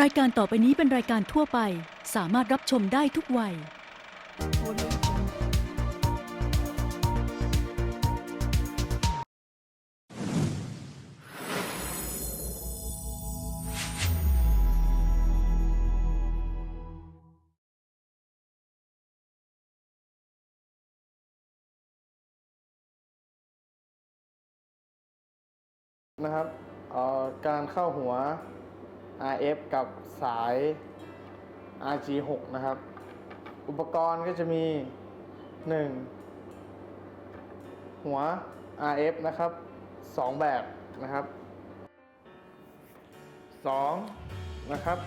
รายการต่อไปนี้เป็นรายการทั่วไป สามารถรับชมได้ทุกวัย นะครับเอ่อการเข้าหัว RF กับสาย RG6 นะครับ อุปกรณ์ก็จะมี 1 หัว RF นะครับ 2 แบบนะครับ 2 นะครับ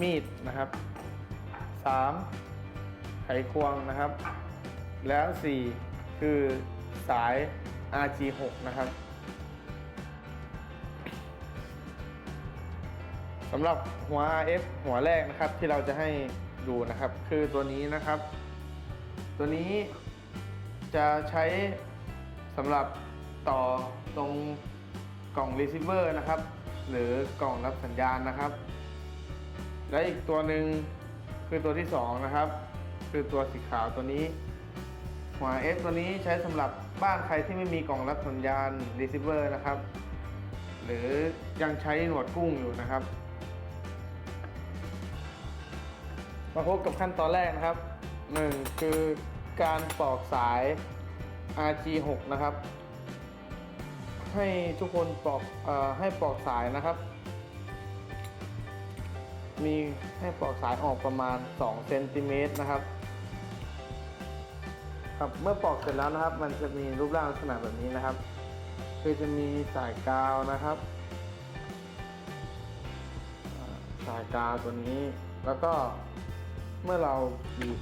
มีดนะครับ 3 ไขควงนะครับ แล้ว 4 คือสาย RG6 นะครับ สำหรับหัว RF หัวแรกนะครับที่เราจะให้ดูนะครับ คือตัวนี้นะครับ ตัวนี้จะใช้สำหรับต่อตรงกล่อง receiver นะครับ หรือกล่องรับสัญญาณนะครับ และอีกตัวหนึ่งคือตัวที่สองนะครับ คือตัวสีขาวตัวนี้ หัว F ตัวนี้ใช้สำหรับบ้านใครที่ไม่มีกล่องรับสัญญาณ receiver นะครับ หรือยังใช้หนวดกุ้งอยู่นะครับ มาพบกับขั้นตอนแรกนะครับ 1 คือการปอกสาย RG6 นะครับ ให้ทุกคนปอกอให้ปอกสายนะครับ มีให้ปอกสายออกประมาณ2เซนติเมตรนะครับครับเมื่อปอกเสร็จแล้วนะครับ มันจะมีรูปร่างลักษณะแบบนี้นะครับ คือจะมีสายกาวนะครับสายกาวตัวนี้แล้วก็ เมื่อเราหยิบ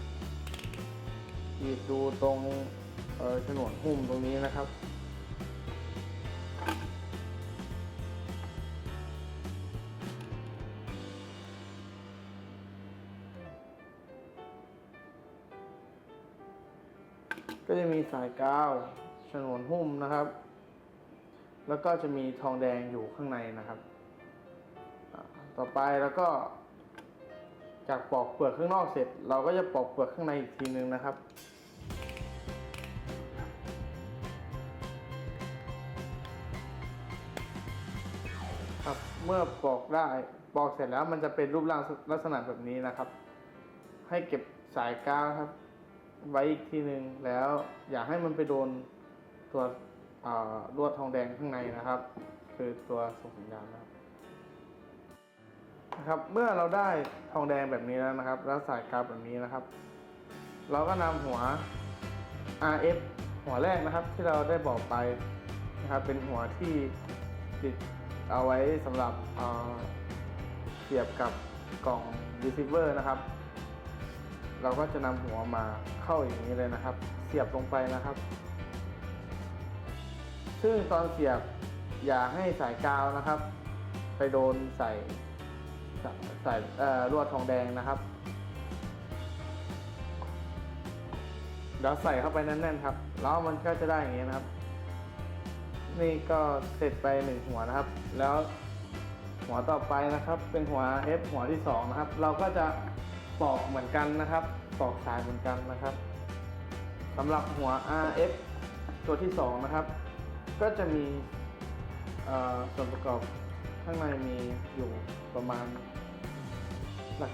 หยิบดูตรงฉนวนหุ้มตรงนี้นะครับ ก็จะมีสายกาวฉนวนหุ้มนะครับ แล้วก็จะมีทองแดงอยู่ข้างในนะครับ ต่อไปแล้วก็ จากปอกเปลือกข้างนอกเสร็จ เราก็จะปอกเปลือกข้างในอีกทีนึงนะครับ ครับเมื่อปอกได้ปอกเสร็จแล้วมันจะเป็นรูปร่างลักษณะแบบนี้นะครับ ให้เก็บสายกาวครับ ไว้อีกทีหนึ่งแล้วอย่าให้มันไปโดนตัวลวดทองแดงข้างในนะครับ คือตัวส่งสัญญาณนะครับ นะครับ เมื่อเราได้ทองแดงแบบนี้แล้วนะครับ แล้วสายกาวแบบนี้นะครับ เราก็นำหัว RF หัวแรกนะครับ ที่เราได้บอกไปนะครับ เป็นหัวที่ติดเอาไว้สำหรับเเสียบกับกล่อง receiver นะครับ เราก็จะนำหัวมาเข้าอย่างนี้เลยนะครับ เสียบลงไปนะครับ ซึ่งตอนเสียบอย่าให้สายกาวนะครับ ไปโดนใส่ ส่ใส่ลวดทองแดงนะครับเดี๋ยวใส่เข้าไปแน่นๆครับ แล้วมันก็จะได้อย่างนี้นะครับ นี่ก็เสร็จไปหนึ่งหัวนะครับ แล้วหัวต่อไปนะครับ เป็นหัว F หัวที่สองนะครับ เราก็จะปอกเหมือนกันนะครับปอกสายเหมือนกันนะครับสำหรับหัว RF ตัวที่สองนะครับ ก็จะมีส่วนประกอบ ข้างในมีอยู่ประมาณ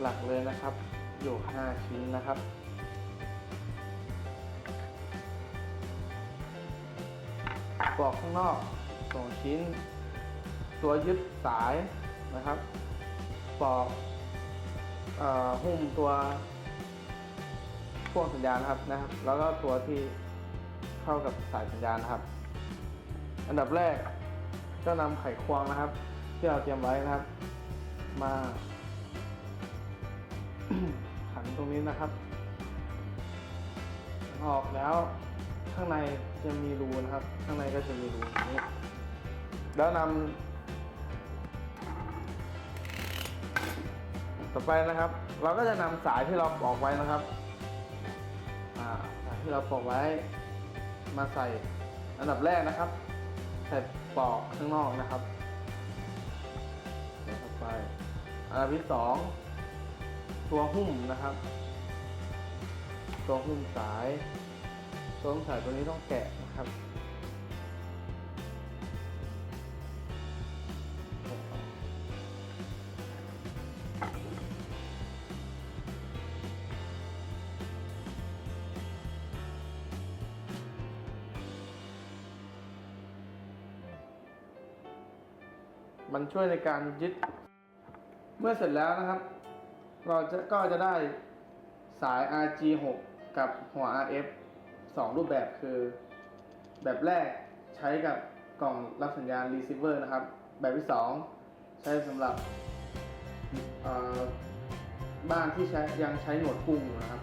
หลักๆเลยนะครับ อยู่ 5 ชิ้นนะครับ ปลอกข้างนอกสองชิ้น ตัวยึดสายนะครับ ปลอกอหุ้มตัวพ่วงสัญญาณนะครับนะครับ แล้วก็ตัวที่เข้ากับสายสัญญาณนะครับ อันดับแรกก็นำไขควงนะครับ ที่เราเตรียมไว้นะครับ มาขันตรงนี้นะครับ ออกแล้วข้างในจะมีรูนะครับ ข้างในก็จะมีรูนี้แล้วนำต่อไปนะครับ เราก็จะนำสายที่เราปอกไว้นะครับสายที่เราปอกไว้มาใส่อันดับแรกนะครับ ใส่ปอกข้างนอกนะครับ ไปอันดับที่สองตัวหุ้มนะครับ ตัวหุ้มสายตัวหุ้มสายตัวนี้ต้องแกะนะครับ มันช่วยในการยึด เมื่อเสร็จแล้วนะครับ เราจะก็จะได้สาย RG6 กับหัว RF สองรูปแบบคือ แบบแรกใช้กับกล่องรับสัญญาณ receiver นะครับ แบบที่สองใช้สำหรับบ้านที่ใช้ยังใช้หนวดกุ้งอยู่นะครับ